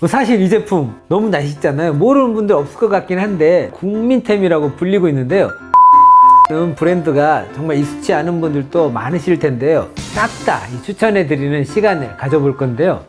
뭐 사실 이 제품 너무 맛있잖아요. 모르는 분들 없을 것 같긴 한데 국민템이라고 불리고 있는데요. 는 브랜드가 정말 익숙치 않은 분들도 많으실 텐데요. 싹 다 추천해 드리는 시간을 가져볼 건데요.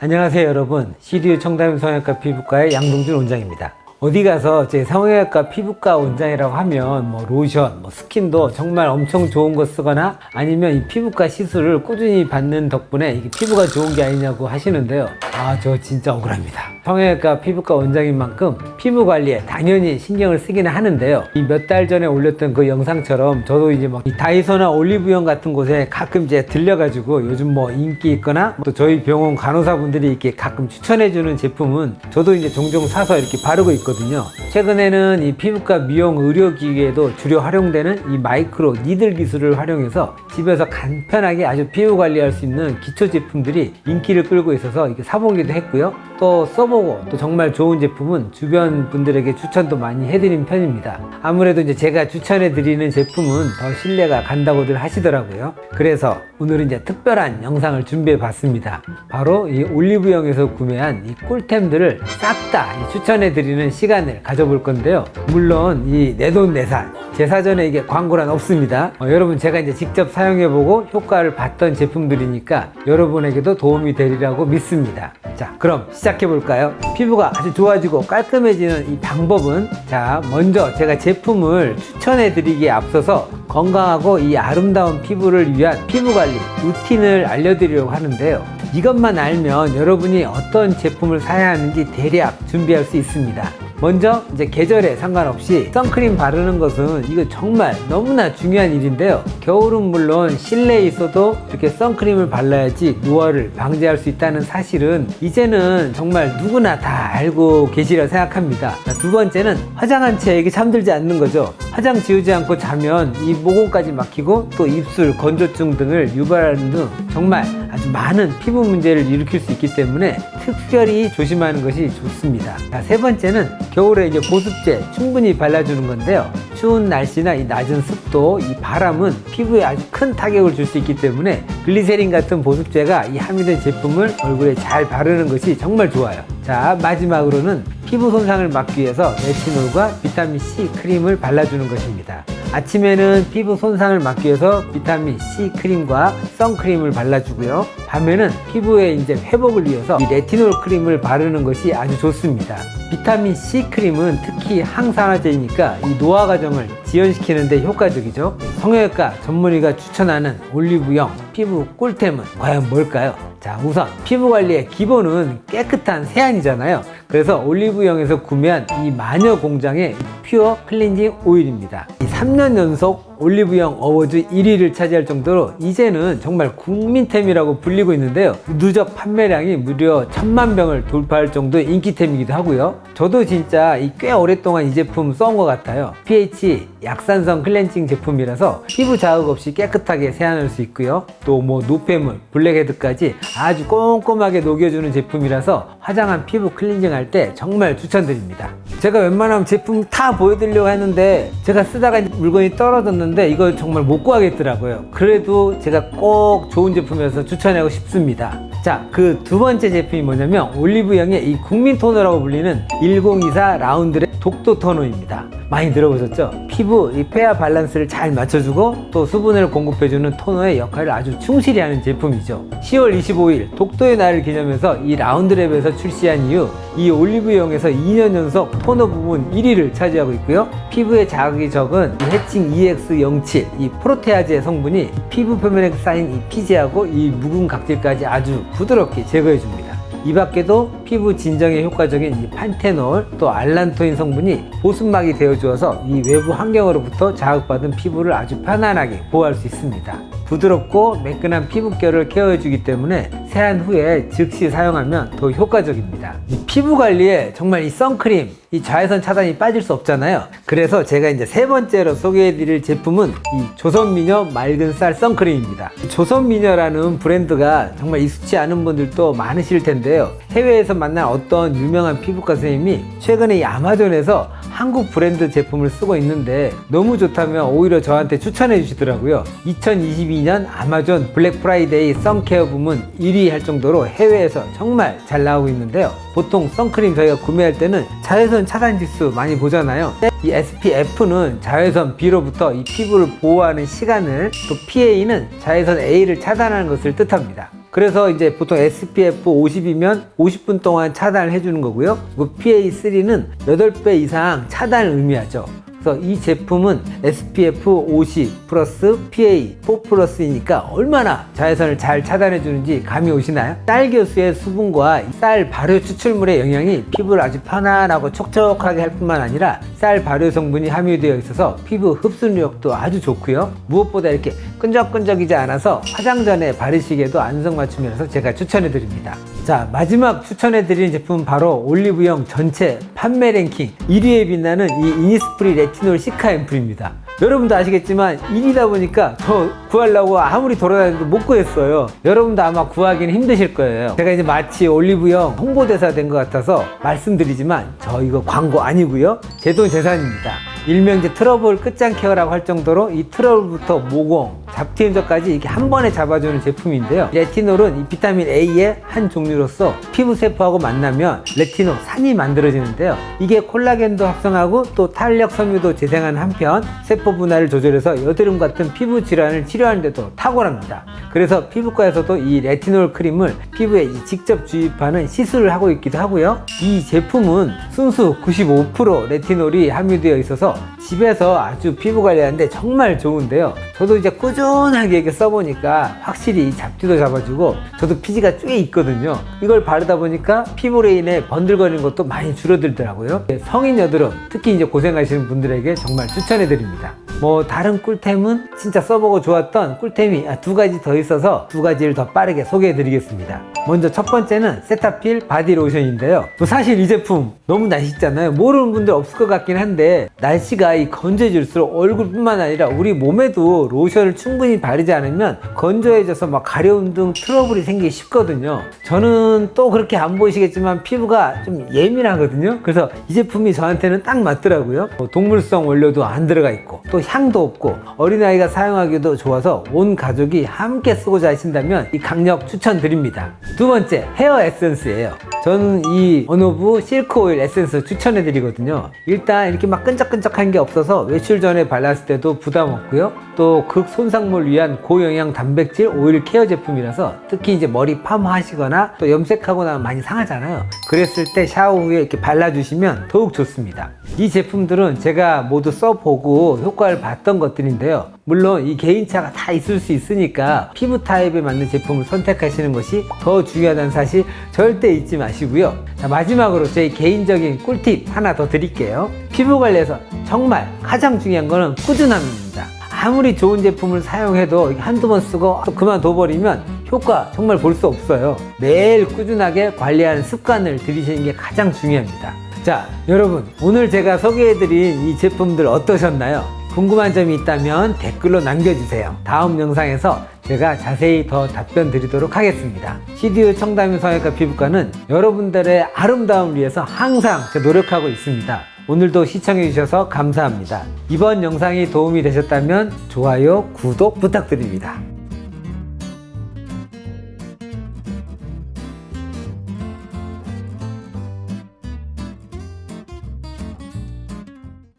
안녕하세요 여러분 CDU 청담 성형외과 피부과의 양동준 원장입니다 어디 가서 제 성형외과 피부과 원장이라고 하면 뭐 로션, 뭐 스킨도 정말 엄청 좋은 거 쓰거나 아니면 이 피부과 시술을 꾸준히 받는 덕분에 이게 피부가 좋은 게 아니냐고 하시는데요. 아 저 진짜 억울합니다 성형외과 피부과 원장인 만큼 피부 관리에 당연히 신경을 쓰기는 하는데요 이 몇 달 전에 올렸던 그 영상처럼 저도 이제 막이 다이소나 올리브영 같은 곳에 가끔 이제 들려가지고 요즘 뭐 인기 있거나 또 저희 병원 간호사분들이 이렇게 가끔 추천해주는 제품은 저도 이제 종종 사서 이렇게 바르고 있거든요. 최근에는 이 피부과 미용 의료기기에도 주로 활용되는 이 마이크로 니들 기술을 활용해서 집에서 간편하게 아주 피부 관리할 수 있는 기초 제품들이 인기를 끌고 있어서 이렇게 사보기도 했고요. 또 써보 고 또 정말 좋은 제품은 주변 분들에게 추천도 많이 해드린 편입니다. 아무래도 이제 제가 추천해드리는 제품은 더 신뢰가 간다고들 하시더라고요. 그래서 오늘은 이제 특별한 영상을 준비해 봤습니다. 바로 이 올리브영에서 구매한 이 꿀템들을 싹 다 추천해 드리는 시간을 가져볼 건데요. 물론 이 내돈내산 제 사전에 이게 광고란 없습니다. 어, 여러분 제가 이제 직접 사용해보고 효과를 봤던 제품들이니까 여러분에게도 도움이 되리라고 믿습니다. 자, 그럼 시작해 볼까요? 피부가 아주 좋아지고 깔끔해지는 이 방법은 자, 먼저 제가 제품을 추천해 드리기에 앞서서 건강하고 이 아름다운 피부를 위한 피부 관리 루틴을 알려드리려고 하는데요. 이것만 알면 여러분이 어떤 제품을 사야 하는지 대략 준비할 수 있습니다. 먼저 이제 계절에 상관없이 선크림 바르는 것은 이거 정말 너무나 중요한 일인데요. 겨울은 물론 실내에 있어도 이렇게 선크림을 발라야지 노화를 방지할 수 있다는 사실은 이제는 정말 누구나 다 알고 계시리라 생각합니다. 자, 두 번째는 화장한 채 이게 잠들지 않는 거죠. 화장 지우지 않고 자면 이 모공까지 막히고 또 입술 건조증 등을 유발하는 등 정말 아주 많은 피부 문제를 일으킬 수 있기 때문에 특별히 조심하는 것이 좋습니다. 자, 세 번째는 겨울에 이제 보습제 충분히 발라주는 건데요. 추운 날씨나 이 낮은 습도, 이 바람은 피부에 아주 큰 타격을 줄 수 있기 때문에 글리세린 같은 보습제가 이 함유된 제품을 얼굴에 잘 바르는 것이 정말 좋아요. 자, 마지막으로는 피부 손상을 막기 위해서 레티놀과 비타민 C 크림을 발라주는 것입니다. 아침에는 피부 손상을 막기 위해서 비타민 C 크림과 선크림을 발라주고요. 밤에는 피부의 이제 회복을 위해서 이 레티놀 크림을 바르는 것이 아주 좋습니다. 비타민 C 크림은 특히 항산화제이니까 이 노화 과정을 지연시키는데 효과적이죠. 성형외과 전문의가 추천하는 올리브영 피부 꿀템은 과연 뭘까요? 자, 우선 피부 관리의 기본은 깨끗한 세안이잖아요. 그래서 올리브영에서 구매한 이 마녀 공장의 퓨어 클렌징 오일입니다. 이 3년 연속 올리브영 어워즈 1위를 차지할 정도로 이제는 정말 국민템이라고 불리고 있는데요. 누적 판매량이 무려 천만 병을 돌파할 정도의 인기템이기도 하고요. 저도 진짜 이꽤 오랫동안 이 제품 써온 것 같아요. pH 약산성 클렌징 제품이라서 피부 자극 없이 깨끗하게 세안할 수 있고요. 또 뭐 노폐물, 블랙헤드까지 아주 꼼꼼하게 녹여주는 제품이라서 화장한 피부 클렌징 할 때 정말 추천드립니다. 제가 웬만하면 제품 다 보여드리려고 했는데 제가 쓰다가 물건이 떨어졌는데 이걸 정말 못 구하겠더라고요. 그래도 제가 꼭 좋은 제품이어서 추천하고 싶습니다. 자, 그 두 번째 제품이 뭐냐면 올리브영의 이 국민 토너라고 불리는 1024 라운드의 독도 토너입니다. 많이 들어보셨죠? 피부 이 폐하 밸런스를 잘 맞춰주고 또 수분을 공급해주는 토너의 역할을 아주 충실히 하는 제품이죠. 10월 25일 독도의 날을 기념해서 이 라운드랩에서 출시한 이후 이 올리브영에서 2년 연속 토너 부분 1위를 차지하고 있고요. 피부에 자극이 적은 이 해칭 EX07 이 프로테아제 성분이 피부 표면에 쌓인 이 피지하고 이 묵은 각질까지 아주 부드럽게 제거해 줍니다. 이 밖에도 피부 진정에 효과적인 이 판테놀 또 알란토인 성분이 보습막이 되어 주어서 이 외부 환경으로부터 자극받은 피부를 아주 편안하게 보호할 수 있습니다. 부드럽고 매끈한 피부결을 케어해 주기 때문에 세안 후에 즉시 사용하면 더 효과적입니다. 이 피부 관리에 정말 이 선크림, 이 자외선 차단이 빠질 수 없잖아요. 그래서 제가 이제 세 번째로 소개해드릴 제품은 이 조선미녀 맑은 쌀 선크림입니다. 조선미녀라는 브랜드가 정말 익숙치 않은 분들도 많으실 텐데요. 해외에서 만난 어떤 유명한 피부과 선생님이 최근에 이 아마존에서 한국 브랜드 제품을 쓰고 있는데 너무 좋다면 오히려 저한테 추천해 주시더라고요. 2022년 아마존 블랙 프라이데이 선케어 부문 1위 할 정도로 해외에서 정말 잘 나오고 있는데요. 보통 선크림 저희가 구매할 때는 자외선 차단 지수 많이 보잖아요. 이 SPF는 자외선 B로부터 이 피부를 보호하는 시간을 또 PA는 자외선 A를 차단하는 것을 뜻합니다. 그래서 이제 보통 SPF 50이면 50분 동안 차단을 해주는 거고요. PA3는 8배 이상 차단을 의미하죠. 그래서 이 제품은 SPF 50 플러스 PA 4 플러스이니까 얼마나 자외선을 잘 차단해 주는지 감이 오시나요? 쌀 교수의 수분과 쌀 발효 추출물의 영향이 피부를 아주 편안하고 촉촉하게 할 뿐만 아니라 쌀 발효 성분이 함유되어 있어서 피부 흡수력도 아주 좋고요. 무엇보다 이렇게 끈적끈적이지 않아서 화장 전에 바르시기에도 안성맞춤이라서 제가 추천해 드립니다. 자 마지막 추천해 드리는 제품은 바로 올리브영 전체 판매 랭킹 1위에 빛나는 이 이니스프리 레티놀 시카 앰플입니다. 여러분도 아시겠지만 1위다 보니까 저 구하려고 아무리 돌아다녀도 못 구했어요. 여러분도 아마 구하기는 힘드실 거예요. 제가 이제 마치 올리브영 홍보대사 된 것 같아서 말씀드리지만 저 이거 광고 아니고요. 제 돈 재산입니다. 일명 이제 트러블 끝장 케어라고 할 정도로 이 트러블부터 모공, 잡티 흔적까지 이렇게 한 번에 잡아주는 제품인데요. 레티놀은 이 비타민 A의 한 종류로서 피부 세포하고 만나면 레티놀 산이 만들어지는데요. 이게 콜라겐도 합성하고 또 탄력 섬유도 재생하는 한편 세포 분할을 조절해서 여드름 같은 피부 질환을 치료하는 데도 탁월합니다. 그래서 피부과에서도 이 레티놀 크림을 피부에 직접 주입하는 시술을 하고 있기도 하고요. 이 제품은 순수 95% 레티놀이 함유되어 있어서 집에서 아주 피부 관리하는데 정말 좋은데요. 저도 이제 꾸준 하게 이렇게 써보니까 확실히 잡티도 잡아주고 저도 피지가 꽤 있거든요. 이걸 바르다 보니까 피부로 인해 번들거리는 것도 많이 줄어들더라고요. 성인 여드름, 특히 이제 고생하시는 분들에게 정말 추천해드립니다. 뭐 다른 꿀템은 진짜 써보고 좋았던 꿀템이 아, 두 가지 더 있어서 두 가지를 더 빠르게 소개해 드리겠습니다. 먼저 첫 번째는 세타필 바디 로션인데요. 뭐 사실 이 제품 너무 날씨잖아요. 모르는 분들 없을 것 같긴 한데 날씨가 이 건조해질수록 얼굴뿐만 아니라 우리 몸에도 로션을 충분히 바르지 않으면 건조해져서 막 가려움 등 트러블이 생기기 쉽거든요. 저는 또 그렇게 안 보이시겠지만 피부가 좀 예민하거든요. 그래서 이 제품이 저한테는 딱 맞더라고요. 뭐 동물성 원료도 안 들어가 있고 또 향도 없고 어린아이가 사용하기도 좋아서 온 가족이 함께 쓰고자 하신다면 이 강력 추천드립니다. 두 번째 헤어 에센스예요. 저는 이 언오브 실크 오일 에센스 추천해 드리거든요. 일단 이렇게 막 끈적끈적한 게 없어서 외출 전에 발랐을 때도 부담 없고요. 또 극손상물 위한 고영양 단백질 오일 케어 제품이라서 특히 이제 머리 팜하시거나 또 염색하고 나면 많이 상하잖아요. 그랬을 때 샤워 후에 이렇게 발라주시면 더욱 좋습니다. 이 제품들은 제가 모두 써보고 효과를 봤던 것들인데요. 물론 이 개인차가 다 있을 수 있으니까 피부 타입에 맞는 제품을 선택하시는 것이 더 중요하다는 사실 절대 잊지 마시고요. 자, 마지막으로 제 개인적인 꿀팁 하나 더 드릴게요. 피부 관리에서 정말 가장 중요한 거는 꾸준함입니다. 아무리 좋은 제품을 사용해도 한두 번 쓰고 또 그만둬버리면 효과 정말 볼 수 없어요. 매일 꾸준하게 관리하는 습관을 들이시는 게 가장 중요합니다. 자, 여러분, 오늘 제가 소개해드린 이 제품들 어떠셨나요? 궁금한 점이 있다면 댓글로 남겨주세요. 다음 영상에서 제가 자세히 더 답변 드리도록 하겠습니다. CDU 청담인 성형외과 피부과는 여러분들의 아름다움을 위해서 항상 노력하고 있습니다. 오늘도 시청해주셔서 감사합니다. 이번 영상이 도움이 되셨다면 좋아요, 구독 부탁드립니다.